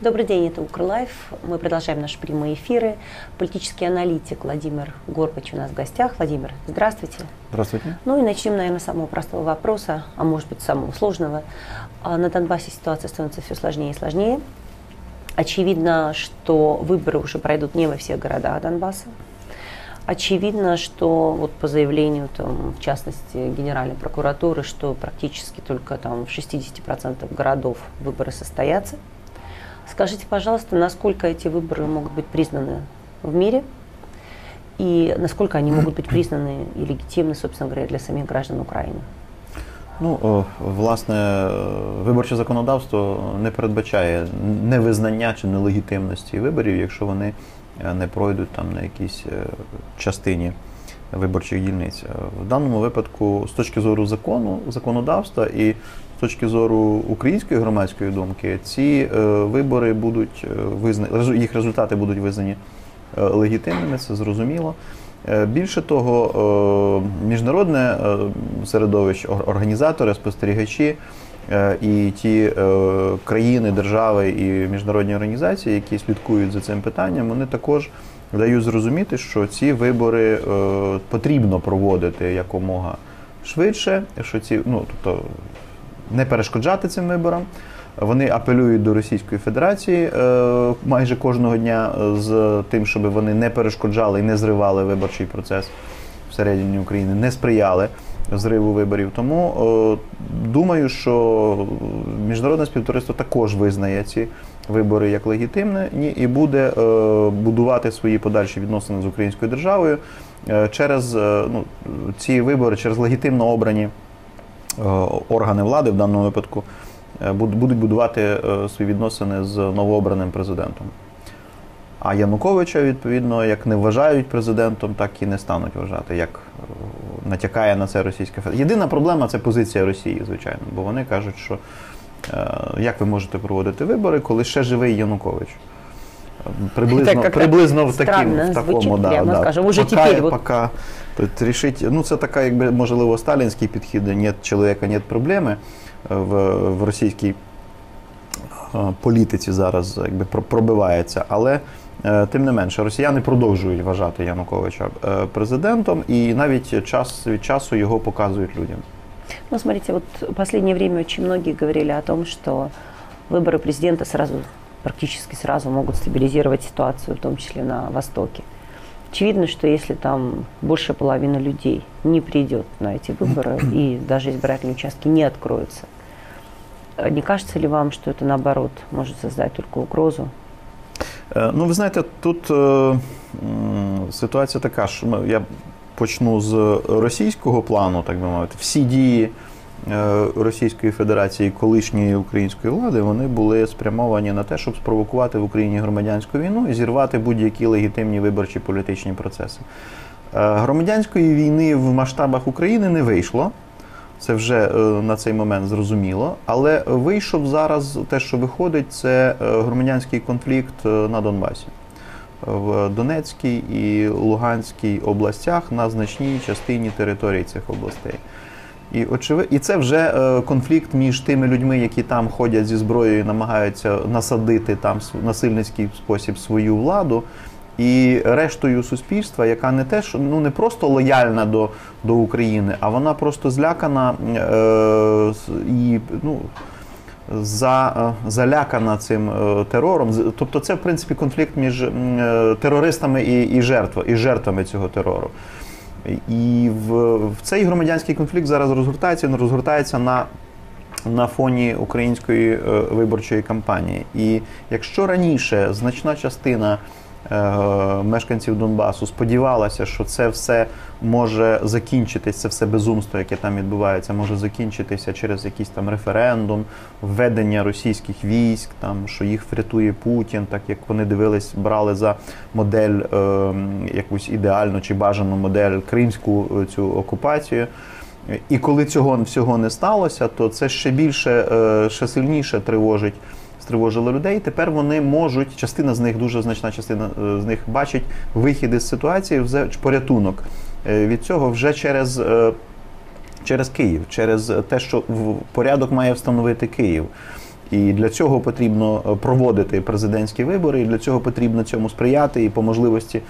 Добрый день, это Укрлайф. Мы продолжаем наши прямые эфиры. Политический аналитик Владимир Горбач у нас в гостях. Владимир, здравствуйте. Здравствуйте. Ну и начнем, наверное, с самого простого вопроса, а может быть, самого сложного. А на Донбассе ситуация становится все сложнее и сложнее. Очевидно, что выборы уже пройдут не во всех городах Донбасса. Очевидно, что вот по заявлению, там, в частности, Генеральной прокуратуры, что практически только там, в 60% городов выборы состоятся. Скажите, пожалуйста, насколько эти выборы могут быть признаны в мире и насколько они могут быть признаны и легитимны, собственно говоря, для самих граждан України? Ну, власне, виборче законодавство не передбачає невизнання чи нелегітимності виборів, якщо вони е, не пройдуть там на якійсь е, частині виборчих дільниць. В даному випадку, з точки зору закону, законодавства і з точки зору української громадської думки, ці е, вибори будуть визнані, їх результати будуть визнані легітимними, це зрозуміло. Більше того, міжнародне середовище, організатори, спостерігачі і ті країни, держави і міжнародні організації, які слідкують за цим питанням, вони також дають зрозуміти, що ці вибори потрібно проводити якомога швидше, що ці ну тобто не перешкоджати цим виборам. Вони апелюють до Російської Федерації е, майже кожного дня з тим, щоб вони не перешкоджали і не зривали виборчий процес всередині України, не сприяли зриву виборів. Тому е, думаю, що міжнародне співтовариство також визнає ці вибори як легітимні і буде е, будувати свої подальші відносини з українською державою через ну, ці вибори, через легітимно обрані органи влади в даному випадку. Е, будуть будувати е, свої відносини з новообраним президентом. А Януковича, відповідно, як не вважають президентом, так і не стануть вважати, як е, натякає на це Російська Федерація. Єдина проблема це позиція Росії, звичайно, бо вони кажуть, що як ви можете проводити вибори, коли ще живий Янукович. Приблизно так, приблизно в, таким, в такому да, да. скажем, уже пока, теперь вот... пока, решить, ну це така, якби можливо, сталінський підхід, нет чоловіка, нет проблеми в, в російській е, політиці зараз якби пробивається. Але е, тим не менше, росіяни продовжують вважати Януковича е, президентом і навіть час від часу його показують людям. Ну, смотрите, вот в последнее время очень многие говорили о том, что выборы президента сразу, практически сразу могут стабилизировать ситуацию, в том числе на Востоке. Очевидно, что если там больше половины людей не придет на эти выборы и даже избирательные участки не откроются, не кажется ли вам, что это наоборот может создать только угрозу? Ну, ви знаєте, тут е, ситуація така, що я почну з російського плану, так би мовити, всі дії е, Російської Федерації колишньої української влади вони були спрямовані на те, щоб спровокувати в Україні громадянську війну і зірвати будь-які легітимні виборчі політичні процеси. Е, громадянської війни в масштабах України не вийшло. Це вже е, на цей момент зрозуміло. Але вийшов зараз те, що виходить, це громадянський конфлікт на Донбасі в Донецькій і Луганській областях на значній частині території цих областей. І очевид... і це вже е, конфлікт між тими людьми, які там ходять зі зброєю, і намагаються насадити там насильницький спосіб свою владу, і рештою суспільства, яка не те, що ну не просто лояльна до до України, а вона просто злякана е, і ну за, е, залякана цим е, терором. Тобто, це в принципі конфлікт між е, терористами і і, жертв, і жертвами цього терору. І в, в цей громадянський конфлікт зараз розгортається, він розгортається на на фоні української виборчої кампанії. І якщо раніше значна частина мешканців Донбасу сподівалася, що це все може закінчитися, це все безумство, яке там відбувається, може закінчитися через якийсь там референдум, введення російських військ, там що їх врятує Путін, так як вони дивились, брали за модель е, якусь ідеальну чи бажану модель кримську е, цю окупацію. І коли цього всього не сталося, то це ще більше, е, ще сильніше тривожить стривожило людей. Тепер вони можуть, частина з них, дуже значна частина е, з них бачить вихід із ситуації, вже порятунок е, від цього вже через. Е, через Київ, через те, що порядок має встановити Київ. І для цього потрібно проводити президентські вибори, і для цього потрібно цьому сприяти і по можливості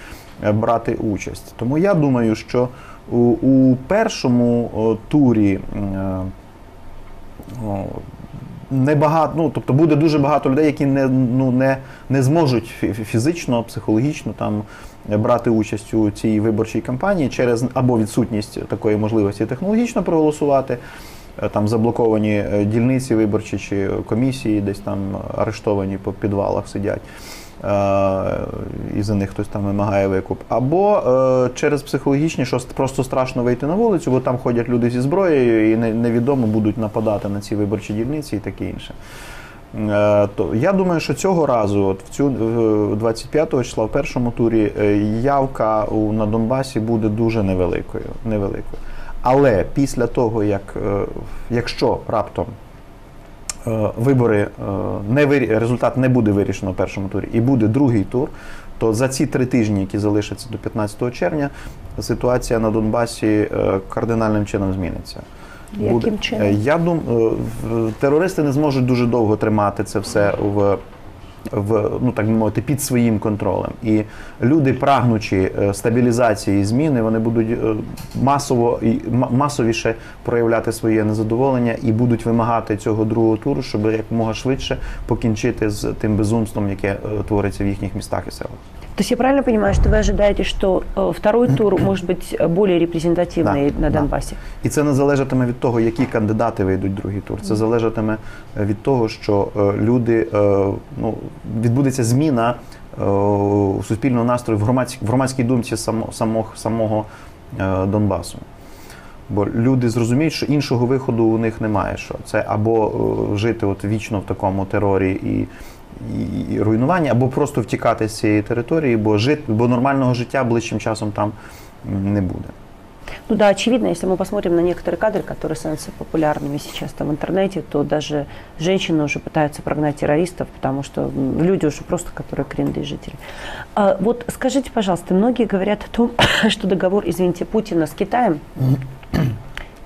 брати участь. Тому я думаю, що у, першому турі. Небагато, ну тобто буде дуже багато людей, які не ну не, не зможуть фізично, психологічно там брати участь у цій виборчій кампанії через або відсутність такої можливості технологічно проголосувати, е, там заблоковані е, дільниці виборчі чи комісії, десь там арештовані по підвалах сидять. Е, І за них хтось там вимагає викуп, або е, через психологічні, що просто страшно вийти на вулицю, бо там ходять люди зі зброєю і невідомо будуть нападати на ці виборчі дільниці і таке інше. Е, То я думаю, що цього разу, от в цю е, 25 числа, в першому турі, явка на Донбасі буде дуже невеликою. невеликою. Але після того, як якщо раптом вибори е, не вирі... результат не буде вирішено в першому турі, і буде другий тур, то за ці три тижні, які залишаться до 15 червня, ситуація на Донбасі е, кардинальним чином зміниться. Яким чином? Е, Я думаю, терористи не зможуть дуже довго тримати це все в. В ну так би мовити, під своїм контролем, і люди, прагнучи е, стабілізації і зміни, вони будуть е, масово масовіше проявляти своє незадоволення і будуть вимагати цього другого туру, щоб якомога швидше покінчити з тим безумством, яке е, твориться в їхніх містах і селах. То есть я правильно понимаю, что вы ожидаете, что э, второй тур может быть э, более репрезентативный Да, на да. Донбассе? І це не залежатиме від того, які кандидати вийдуть в другий тур. Це залежатиме е, від того, що е, люди е, ну відбудеться зміна е, суспільного настрою в громадській в громадській думці само, самого, самого е, Донбасу. Бо люди зрозуміють, що іншого виходу у них немає. Що це або е, жити от вічно в такому терорі і, і, і руйнуванні, або просто втікати з цієї території, бо жити, бо нормального життя ближчим часом там м, не буде. Ну да, очевидно, если мы посмотрим на некоторые кадры, которые становятся популярными сейчас там в интернете, то даже женщины уже пытаются прогнать террористов, потому что м, люди уже просто, которые коренные жители. А, вот скажите, пожалуйста, многие говорят о том, что договор, извините, Путина с Китаем,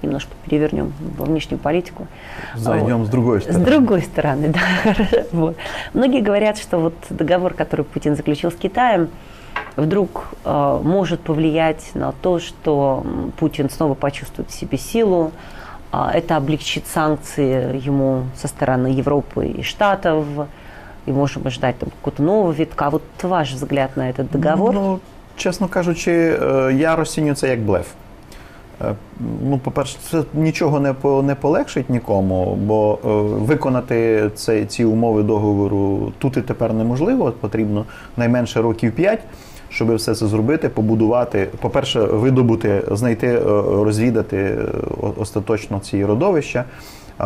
немножко перевернем во внешнюю политику, Зайдем с другой С стороны. другой стороны, да. Вот. Многие говорят, что вот договор, который Путин заключил с Китаем, вдруг э, может повлиять на то, что Путин снова почувствует в себе силу. А это облегчит санкции ему со стороны Европы и Штатов. И можем ожидать там какого-то нового витка. Вот ваш взгляд на этот договор? Ну, чесно кажучи, е, я розцінюю це як блеф. Е, Ну, по-перше, це нічого не не полегшить нікому, бо е, виконати це, ці умови договору тут і тепер неможливо. Потрібно найменше років 5, щоб все це зробити, побудувати. По-перше, видобути, знайти, е, розвідати остаточно ці родовища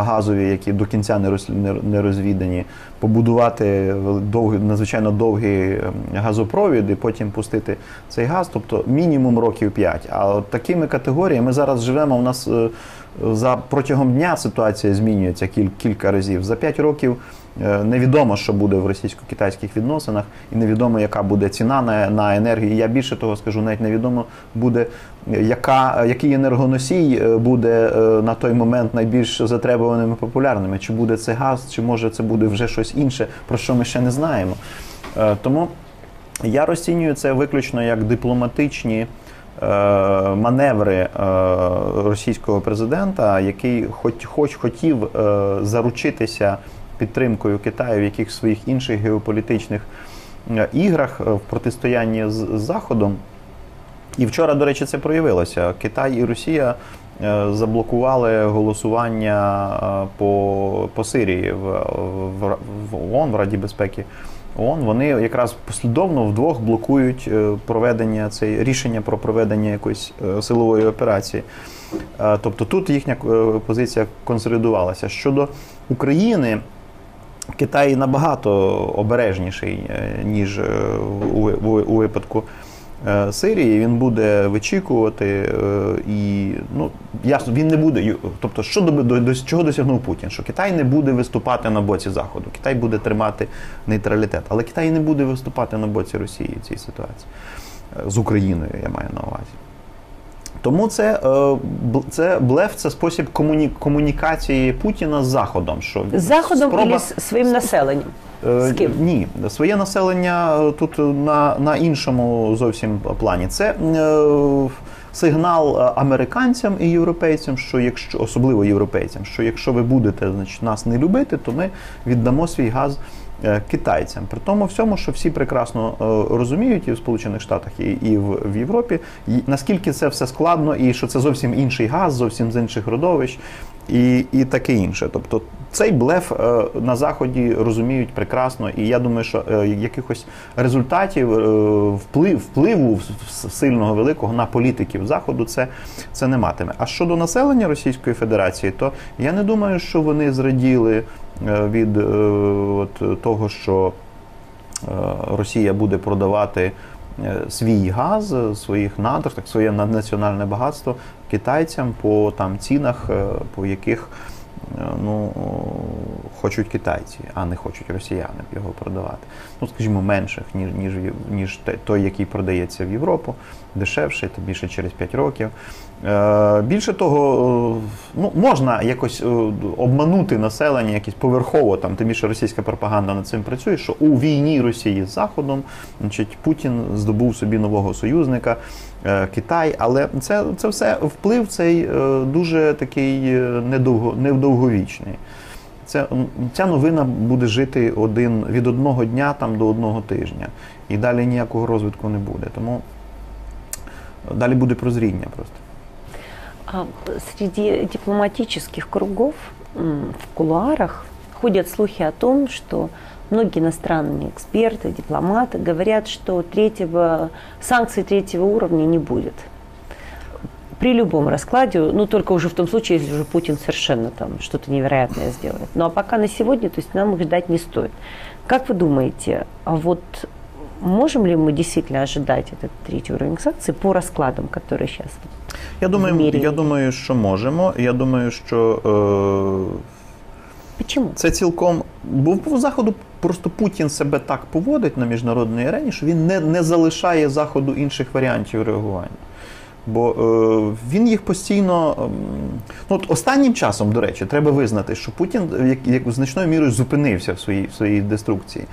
газові, які до кінця не роз- не- не розвідані, побудувати довгий, надзвичайно довгий ем, газопровід і потім пустити цей газ, тобто мінімум років 5. А от такими категоріями ми зараз живемо. У нас е, за протягом дня ситуація змінюється кіль- кілька разів. За 5 років невідомо, що буде в російсько-китайських відносинах, і невідомо, яка буде ціна на, на енергію. Я більше того скажу, навіть невідомо буде, е, яка, який енергоносій е, буде е, на той момент найбільш затребуваними популярними. Чи буде це газ, чи може це буде вже щось інше, про що ми ще не знаємо. Е, Тому я розцінюю це виключно як дипломатичні е, маневри е, російського президента, який хоч, хоч хотів е, заручитися підтримкою Китаю в якихось своїх інших геополітичних е, іграх е, в протистоянні з, Заходом. І вчора, до речі, це проявилося. Китай і Росія е, заблокували голосування по, по Сирії в, в, в ООН, в Раді безпеки ООН. Вони якраз послідовно вдвох блокують проведення цей рішення про проведення якоїсь силової операції. Тобто тут їхня позиція консолідувалася. Щодо України. Китай набагато обережніший, е, ніж е, у, випадку е, Сирії. Він буде вичікувати і ну ясно, він не буде. Тобто, що до, до, до чого досягнув Путін? Що Китай не буде виступати на боці Заходу, Китай буде тримати нейтралітет, але Китай не буде виступати на боці Росії в цій ситуації з Україною, я маю на увазі. Тому це е, це блеф, це спосіб комуні, комунікації Путіна з Заходом. Що з Заходом спроба... і своїм населенням. З ким? Ні, своє населення тут на на іншому зовсім плані. Це е, сигнал американцям і європейцям, що якщо особливо європейцям, що якщо ви будете значить, нас не любити, то ми віддамо свій газ. Е, китайцям. При тому всьому, що всі прекрасно е, розуміють і в Сполучених Штатах, і і в Європі, і наскільки це все складно, і що це зовсім інший газ, зовсім з інших родовищ, і і таке інше. Тобто цей блеф е, на заході розуміють прекрасно, і я думаю, що якихось результатів вплив, впливу сильного великого на політиків заходу це це не матиме. А щодо населення Російської Федерації, то я не думаю, що вони зраділи. Е, від е, от, того, що е, Росія буде продавати свій газ, своїх надр, так своє наднаціональне багатство китайцям по там цінах, по яких ну, хочуть китайці, а не хочуть росіяни його продавати. Ну, скажімо, менших, ніж ніж, ніж той, який продається в Європу, дешевший, то більше через 5 років. Е, більше того, е, ну, можна якось е, обманути населення, якось поверхово, там, тим більше російська пропаганда над цим працює, що у війні Росії з Заходом значить, Путін здобув собі нового союзника Китай, але це це все вплив цей дуже такий недовго, недовговічний. Це, Ця новина буде жити один від одного дня там, до одного тижня. І далі ніякого розвитку не буде. Тому далі буде прозріння просто. А среди дипломатических кругов в кулуарах ходят слухи о том, что многие иностранные эксперты, дипломаты говорят, что третьего, санкций третьего уровня не будет. При любом раскладе, ну только уже в том случае, если уже Путин совершенно там что-то невероятное сделает. Ну а пока на сегодня, то есть нам их ждать не стоит. Как вы думаете, а вот можем ли мы действительно ожидать этот третий уровень санкций по раскладам, которые сейчас Я думаю, я думаю, що можемо. Я думаю, що е, Почему? це цілком. Бо по заходу просто Путін себе так поводить на міжнародній арені, що він не, не залишає заходу інших варіантів реагування. Бо е, він їх постійно. Е, ну, от Останнім часом, до речі, треба визнати, що Путін як, як значною мірою зупинився в своїй в своїй деструкції.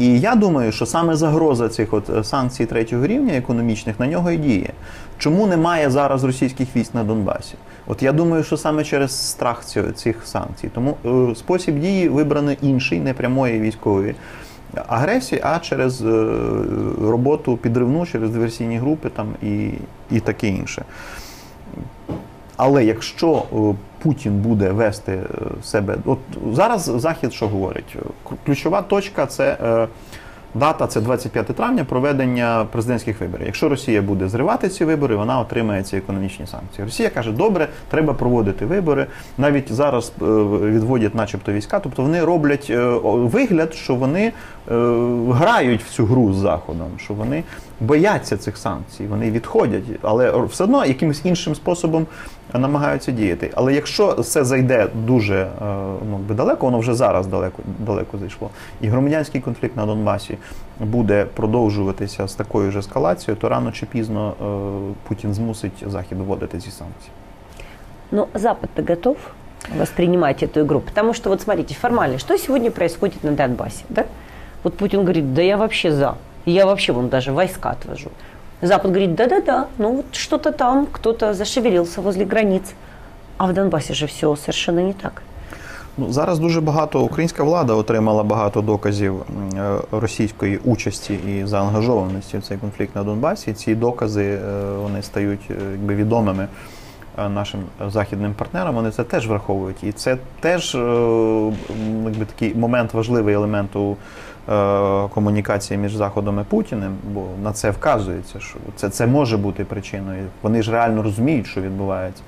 І я думаю, що саме загроза цих от е, санкцій третього рівня економічних на нього і діє. Чому немає зараз російських військ на Донбасі? От я думаю, що саме через страх цих санкцій. Тому е, спосіб дії вибраний інший, не прямої військової агресії, а через е, роботу підривну, через диверсійні групи там і, і таке інше. Але якщо е, Путін буде вести е, себе, от зараз Захід що говорить? Ключова точка це дата, це 25 травня проведення президентських виборів. Якщо Росія буде зривати ці вибори, вона отримає ці економічні санкції. Росія каже, добре, треба проводити вибори. Навіть зараз відводять, начебто, війська, тобто вони роблять вигляд, що вони грають в цю гру з заходом, що вони бояться цих санкцій, вони відходять, але все одно якимось іншим способом намагаються діяти. Але якщо це зайде дуже е, ну, далеко, воно вже зараз далеко далеко зайшло, і громадянський конфлікт на Донбасі буде продовжуватися з такою ж ескалацією, то рано чи пізно е, Путін змусить Захід вводити ці санкції. Ну, Запад-то готов воспринимать эту игру? Потому что, вот смотрите, формально, что сегодня происходит на Донбассе? Да? Вот Путин говорит, да я вообще за. Я вообще вон даже войска отвожу. Запад говорит, да-да-да, ну вот что-то там, кто-то зашевелился возле границ. А в Донбасі же все совершенно не так. Ну, Зараз дуже багато українська влада отримала багато доказів е, російської участі і заангажованості в цей конфлікт на Донбасі. Ці докази е, вони стають е, якби відомими нашим західним партнерам. Вони це теж враховують. І це теж якби такий момент важливий елемент у комунікації між Заходом і Путіним, бо на це вказується, що це це може бути причиною. Вони ж реально розуміють, що відбувається.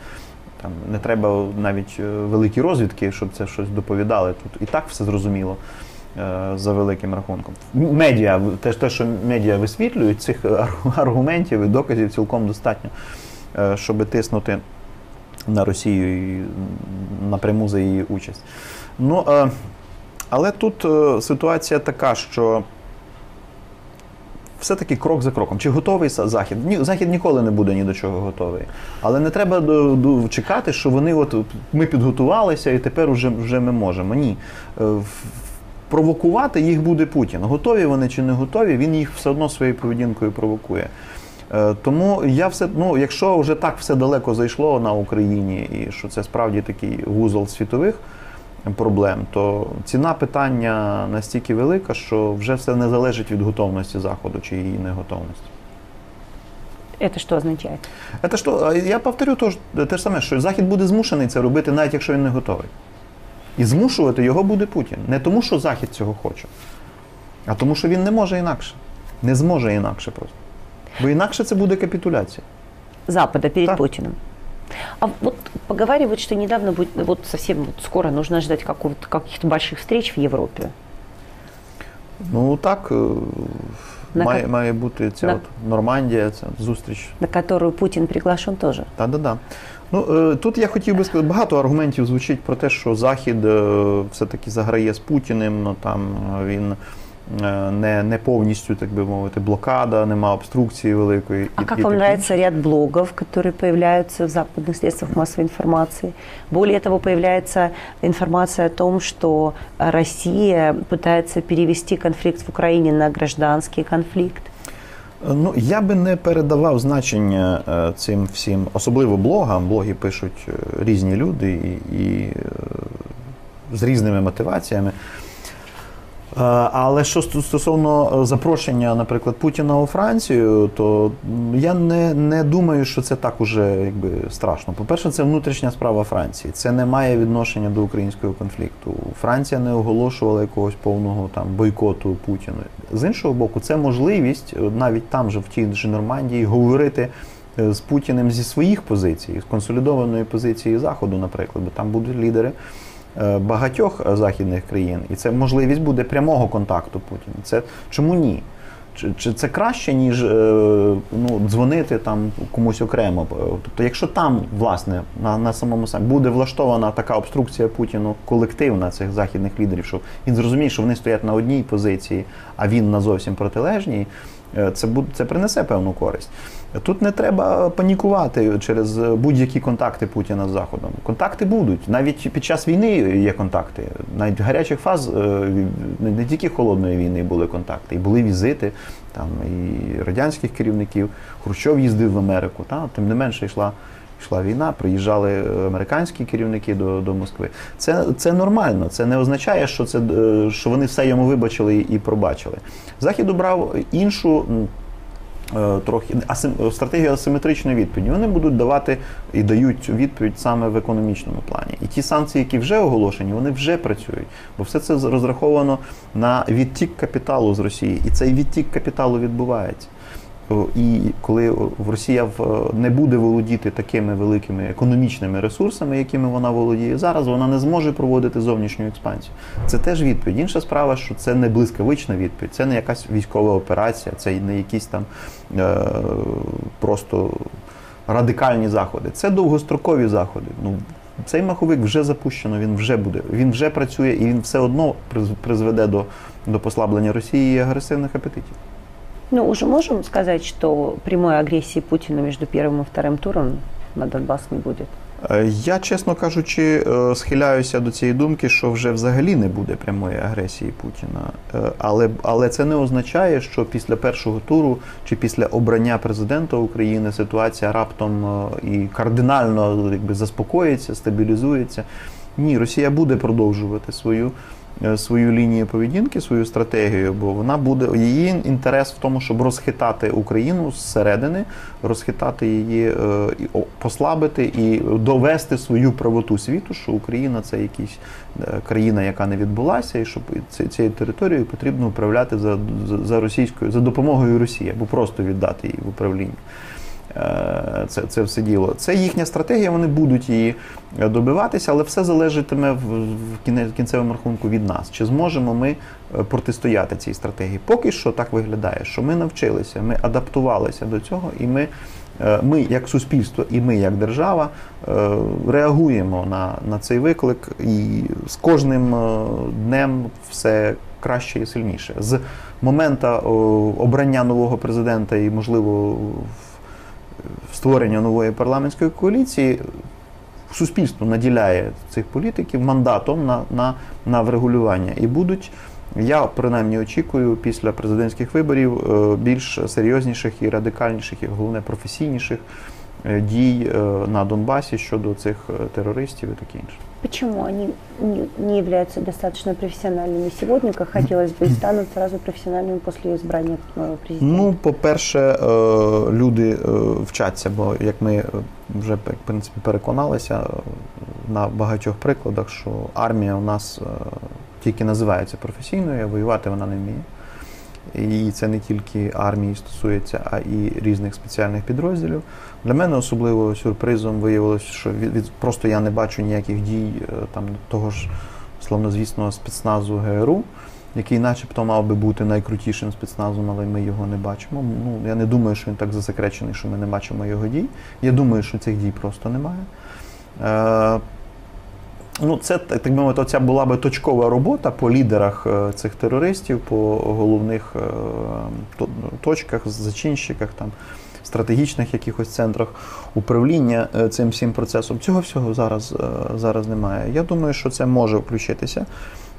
Там Не треба навіть е, великі розвідки, щоб це щось доповідали. Тут і так все зрозуміло е, за великим рахунком. Медіа, те, те, що медіа висвітлюють, цих аргументів і доказів цілком достатньо, щоб тиснути на Росію і напряму за її участь. Ну, але тут е, ситуація така, що все-таки крок за кроком. Чи готовий Захід? Ні, Захід ніколи не буде ні до чого готовий. Але не треба до, до, чекати, що вони от ми підготувалися і тепер вже, вже ми можемо. Ні. Е, провокувати їх буде Путін. Готові вони чи не готові, він їх все одно своєю поведінкою провокує. Е, тому я все, ну, якщо вже так все далеко зайшло на Україні, і що це справді такий вузол світових проблем, то ціна питання настільки велика, що вже все не залежить від готовності Заходу чи її неготовності. Це що означає? Це що, я повторю то те ж саме, що Захід буде змушений це робити, навіть якщо він не готовий. І змушувати його буде Путін. Не тому, що Захід цього хоче, а тому, що він не може інакше. Не зможе інакше просто. Бо інакше це буде капитуляція. Запада перед так. Путиным. А вот поговаривают, что недавно будет, вот совсем вот скоро нужно ждать каких-то больших встреч в Европе. Ну так, э, на має, має бути ця на... от Нормандія, ця зустріч. На которую Путін приглашен теж. Так, так, так. Ну е, тут я хотів би сказати, багато аргументів звучить про те, що Захід е, все-таки заграє з Путіним, ну там він. Е, не не повністю, так би мовити, блокада, нема обструкції великої. А как вам нравится ряд блогов, которые появляются в западных средствах массовой информации? Более того, появляется информация о том, что Россия пытается перевести конфликт в Украине на гражданский конфликт. Ну, я би не передавав значення е, цим всім, особливо блогам. Блоги пишуть е, різні люди і, і з різними мотиваціями. Е, але що стосовно е, запрошення, наприклад, Путіна у Францію, то я не не думаю, що це так уже якби страшно. По-перше, це внутрішня справа Франції. Це не має відношення до українського конфлікту. Франція не оголошувала якогось повного там бойкоту Путіна. З іншого боку, це можливість е, навіть там же в тій же Нормандії говорити. З Путіним зі своїх позицій, з консолідованої позиції Заходу, наприклад, бо там будуть лідери багатьох е, західних країн, і це можливість буде прямого контакту Путіна. Це чому ні? Чи, чи це краще, ніж е, ну, дзвонити там комусь окремо? Тобто, якщо там, власне, на на самому самі буде влаштована така обструкція Путіну колективна цих західних лідерів, що він зрозуміє, що вони стоять на одній позиції, а він на зовсім протилежній, це буде це принесе певну користь. Тут не треба панікувати через будь-які контакти Путіна з Заходом. Контакти будуть. Навіть під час війни є контакти. Навіть гарячих фаз е, не тільки холодної війни були контакти, і були візити там і радянських керівників. Хрущов їздив в Америку. Та? Тим не менше йшла. Йшла війна, приїжджали американські керівники до до Москви. Це це нормально. Це не означає, що це е, що вони все йому вибачили і пробачили. Захід обрав іншу Е, трохи стратегію асиметричної відповіді. Вони будуть давати і дають відповідь саме в економічному плані. І ті санкції, які вже оголошені, вони вже працюють, бо все це розраховано на відтік капіталу з Росії, і цей відтік капіталу відбувається. І коли в Росія не буде володіти такими великими економічними ресурсами, якими вона володіє зараз, вона не зможе проводити зовнішню експансію. Це теж відповідь. Інша справа, що це не блискавична відповідь, це не якась військова операція, це не якісь там е, просто радикальні заходи. Це довгострокові заходи. Ну цей маховик вже запущено, він вже буде, він вже працює і він все одно призведе до, до послаблення Росії і агресивних апетитів. Ну, уже можем сказать, что прямой агрессии Путина между первым и вторым туром на Донбас не буде? Е, я, чесно кажучи, е, схиляюся до цієї думки, що вже взагалі не буде прямої агресії Путіна. Е, але але це не означає, що після першого туру чи після обрання президента України ситуація раптом і кардинально якби заспокоїться, стабілізується. Ні, Росія буде продовжувати свою свою лінію поведінки, свою стратегію, бо вона буде її інтерес в тому, щоб розхитати Україну зсередини, розхитати її, е, послабити і довести свою правоту світу, що Україна це якась е, країна, яка не відбулася, і що цією територією потрібно управляти за, за російською за допомогою Росії або просто віддати її в управління. Е, це це все діло. Це їхня стратегія, вони будуть її добиватися, але все залежатиме в кінцевому рахунку від нас. Чи зможемо ми е, протистояти цій стратегії? Поки що так виглядає, що ми навчилися, ми адаптувалися до цього, і ми, е, ми як суспільство, і ми як держава реагуємо на, на цей виклик, і з кожним днем все краще і сильніше. З моменту обрання нового президента і, можливо, створення нової парламентської коаліції. Суспільство наділяє цих політиків мандатом на на, на врегулювання. І будуть, я принаймні очікую, після президентських виборів більш серйозніших і радикальніших, і головне професійніших дій э, на Донбасі щодо цих э, терористів і таке інше. Почему они не являются достаточно профессиональными сегодня, как хотелось бы, и станут сразу профессиональными после избрания нового президента? Ну, по-перше, люди вчаться, бо як ми вже в принципі переконалися на багатьох прикладах, що армія у нас тільки називається професійною, а воювати вона не вміє. І це не тільки армії стосується, а і різних спеціальних підрозділів. Для мене особливо сюрпризом виявилося, що від, просто я не бачу ніяких дій е, там того ж славнозвісного спецназу ГРУ, який, начебто, мав би бути найкрутішим спецназом, але ми його не бачимо. Ну я не думаю, що він так засекречений, що ми не бачимо його дій. Я думаю, що цих дій просто немає. Е, Ну, це так би мовити, ця була би точкова робота по лідерах е, цих терористів, по головних е, точках, зачинщиках, там, стратегічних якихось центрах управління е, цим всім процесом. Цього всього зараз, зараз немає. Я думаю, що це може включитися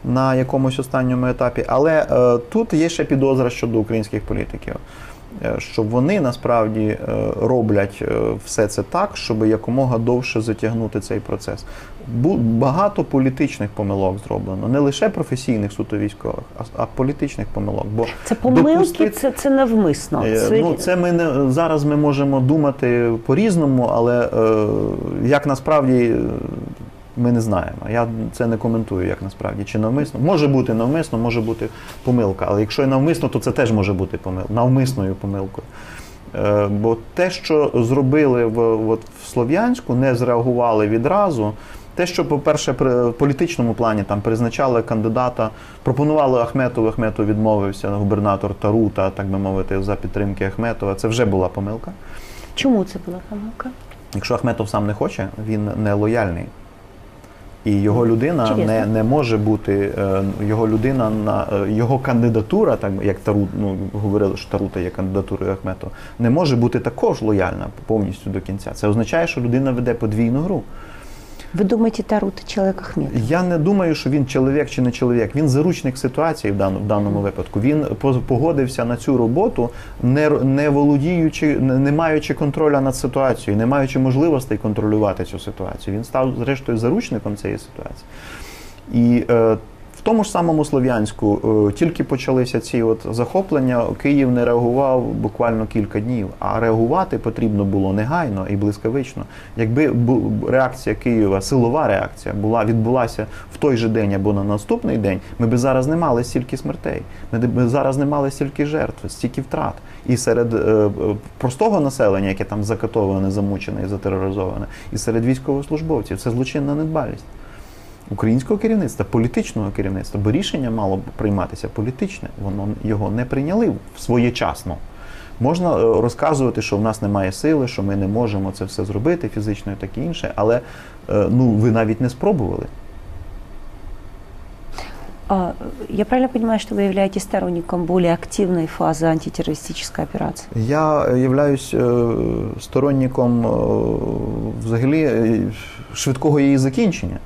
на якомусь останньому етапі, але тут є ще підозра щодо українських політиків. Е, що вони насправді е, роблять е, все це так, щоб якомога довше затягнути цей процес. Багато політичних помилок зроблено, не лише професійних суто військових, а політичних помилок. Бо це помилки, допустити... це це навмисно. Це... Ну це ми не зараз. Ми можемо думати по різному, але як насправді ми не знаємо. Я це не коментую, як насправді. Чи навмисно. Може бути навмисно, може бути помилка. Але якщо і навмисно, то це теж може бути помил... навмисною помилкою. Е, бо те, що зробили в от, в Слов'янську, не зреагували відразу. Те, що, по-перше, в політичному плані там призначали кандидата, пропонували Ахметову, Ахметов відмовився губернатор Тарута, так би мовити, за підтримки Ахметова. Це вже була помилка. Чому це була помилка? Якщо Ахметов сам не хоче, він не лояльний. І його людина не не може бути е, його людина на е, його кандидатура, так як Тару, ну говорили, що Тарута є кандидатурою Ахметова, не може бути також лояльна повністю до кінця. Це означає, що людина веде подвійну гру. Ви думаєте, Тарут чоловік Ахмед? Я не думаю, що він чоловік чи не чоловік. Він заручник ситуації в даному в даному випадку. Він погодився на цю роботу, не не володіючи, не маючи контролю над ситуацією, не маючи можливостей контролювати цю ситуацію. Він став зрештою заручником цієї ситуації. І е, тому ж самому Слов'янську е, тільки почалися ці от захоплення, Київ не реагував буквально кілька днів, а реагувати потрібно було негайно і блискавично. Якби реакція Києва, силова реакція, була відбулася в той же день або на наступний день, ми б зараз не мали стільки смертей. Ми б зараз не мали стільки жертв, стільки втрат. І серед е, простого населення, яке там закатоване, замучене і затероризоване, і серед військовослужбовців це злочинна недбалість українського керівництва, політичного керівництва, бо рішення мало б прийматися політичне. Воно його не прийняли своєчасно. Можна е, розказувати, що в нас немає сили, що ми не можемо це все зробити фізично і таке інше, але е, ну ви навіть не спробували. Я правильно понимаю, что вы являетесь сторонником более активной фазы антитеррористической операции? Я являюсь е, сторонником взагалі швидкого її закінчення.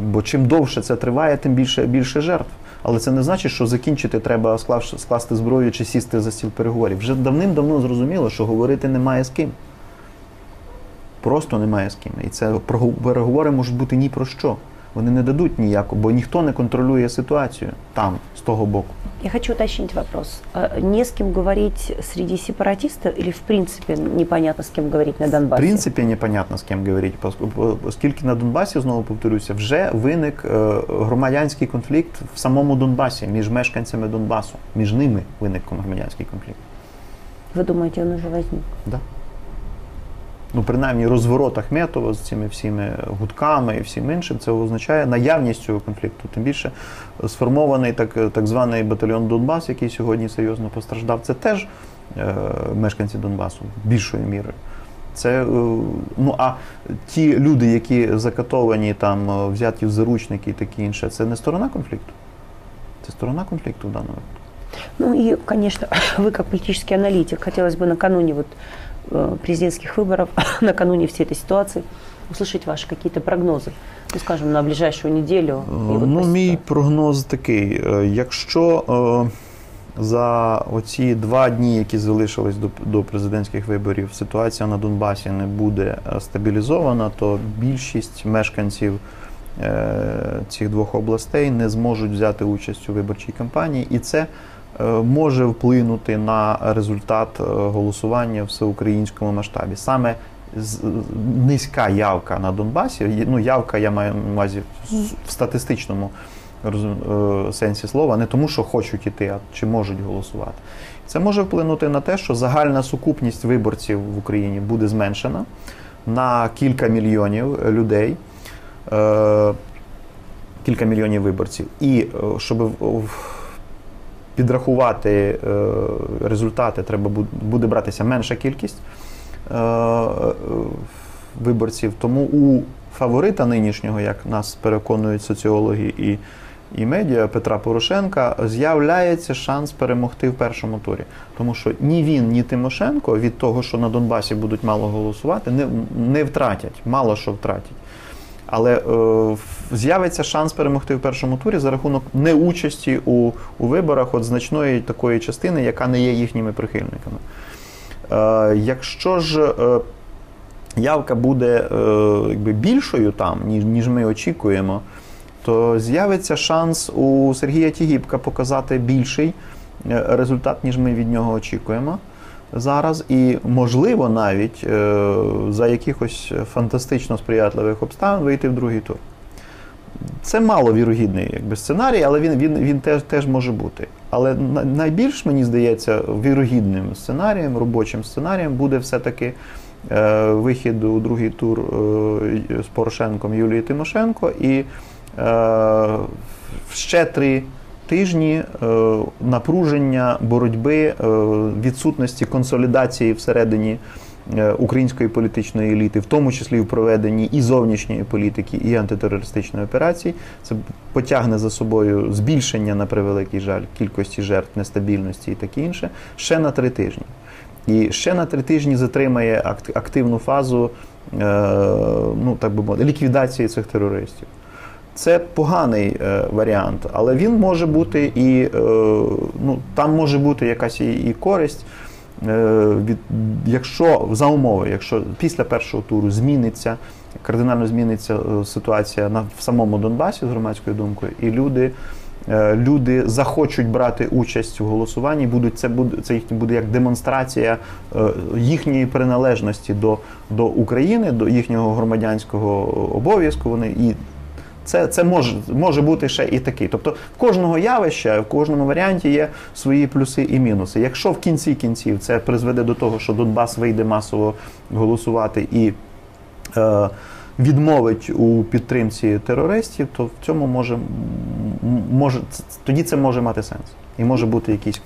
Бо чим довше це триває, тим більше більше жертв. Але це не значить, що закінчити треба скласти зброю чи сісти за стіл переговорів. Вже давним-давно зрозуміло, що говорити немає з ким. Просто немає з ким. І це переговори можуть бути ні про що. Вони не дадуть ніяко, бо ніхто не контролює ситуацію там, з того боку. Я хочу уточнить вопрос. Не с кем говорить среди сепаратистов или в принципе непонятно с кем говорить на Донбасі? В принципі, непонятно з ким говорити, оскільки на Донбасі, знову повторюся, вже виник громадянський конфлікт в самому Донбасі між мешканцями Донбасу. Між ними виник громадянський конфлікт. Ви думаєте, він вже возник? Да ну принаймні розворот Ахметова з цими всіми гудками і всім іншим, це означає наявність цього конфлікту. Тим більше сформований так так званий батальйон Донбас, який сьогодні серйозно постраждав, це теж е, мешканці Донбасу більшою мірою. Це е, ну а ті люди, які закатовані там, взяті в заручники і таке інше, це не сторона конфлікту. Це сторона конфлікту в даному випадку. Ну и, конечно, вы как политический аналитик, хотелось бы накануне вот э, президентских выборов, накануне всей этой ситуации, услышать ваши какие-то прогнозы, ну, скажем, на ближайшую неделю. и вот Ну, по мій ситуации. прогноз такий: Е, якщо е, за оці два дні, які залишились до, до президентських виборів, ситуація на Донбасі не буде е, стабілізована, то більшість мешканців е, цих двох областей не зможуть взяти участь у виборчій кампанії, і це е, може вплинути на результат е, голосування в всеукраїнському масштабі. Саме низька явка на Донбасі, ну явка я маю на увазі в- статистичному е, сенсі слова, не тому, що хочуть іти, а чи можуть голосувати. Це може вплинути на те, що загальна сукупність виборців в Україні буде зменшена на кілька мільйонів людей. Е, Кілька мільйонів виборців. І е, щоб підрахувати е, результати, треба бу- буде братися менша кількість е, е, виборців. Тому у фаворита нинішнього, як нас переконують соціологи і, і медіа Петра Порошенка, з'являється шанс перемогти в першому турі. Тому що ні він, ні Тимошенко від того, що на Донбасі будуть мало голосувати, не, не втратять, мало що втратять. Але е, з'явиться шанс перемогти в першому турі за рахунок неучасті у, у виборах от значної такої частини, яка не є їхніми прихильниками. Е, якщо ж е, явка буде е, якби більшою там, ніж, ніж ми очікуємо, то з'явиться шанс у Сергія Тігіпка показати більший е, результат, ніж ми від нього очікуємо зараз, і можливо навіть е, за якихось фантастично сприятливих обставин вийти в другий тур. Це маловірогідний якби, сценарій, але він, він, він теж, теж може бути. Але найбільш, мені здається, вірогідним сценарієм, робочим сценарієм буде все-таки е, вихід у другий тур е, з Порошенком Юлії Тимошенко і е, ще три тижні е, напруження боротьби, е, відсутності консолідації всередині е, української політичної еліти, в тому числі в проведенні і зовнішньої політики, і антитерористичної операції. Це потягне за собою збільшення на превеликий жаль кількості жертв, нестабільності і таке інше ще на три тижні. І ще на три тижні затримає акт- активну фазу ну, так би мовити, ліквідації цих терористів. Це поганий е, варіант, але він може бути і е, ну, там може бути якась і, і користь. Е, від, якщо за умови, якщо після першого туру зміниться, кардинально зміниться е, ситуація на, в самому Донбасі з громадською думкою, і люди, е, люди захочуть брати участь у голосуванні, будуть, це, буде, це їхня буде як демонстрація е, їхньої приналежності до, до України, до їхнього громадянського обов'язку. Вони і це, це може, може бути ще і такий. Тобто в кожного явища, в кожному варіанті є свої плюси і мінуси. Якщо в кінці кінців це призведе до того, що Донбас вийде масово голосувати і е, відмовить у підтримці терористів, то в цьому може, може тоді це може мати сенс. І може бути якісь,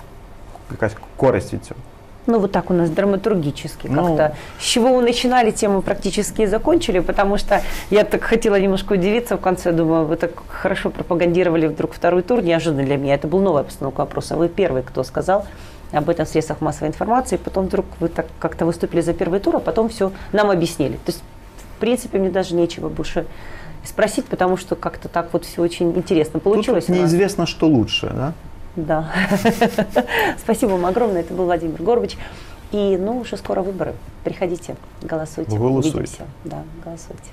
якась користь від цього. Ну, вот так у нас драматургически Ну. как-то. С чего мы начинали, тем мы практически и закончили, потому что я так хотела немножко удивиться в конце, думаю, вы так хорошо пропагандировали вдруг второй тур, неожиданно для меня. Это был новая постановка вопроса. Вы первый, кто сказал об этом в средствах массовой информации, потом вдруг вы так как-то выступили за первый тур, а потом все нам объяснили. То есть, в принципе, мне даже нечего больше спросить, потому что как-то так вот все очень интересно получилось. Тут неізвісно, що лучше. Да? Да. Спасибо вам огромное. Это был Владимир Горбач. И, ну, уже скоро выборы. Приходите, голосуйте. Голосуйте. Увидимся. Да, голосуйте.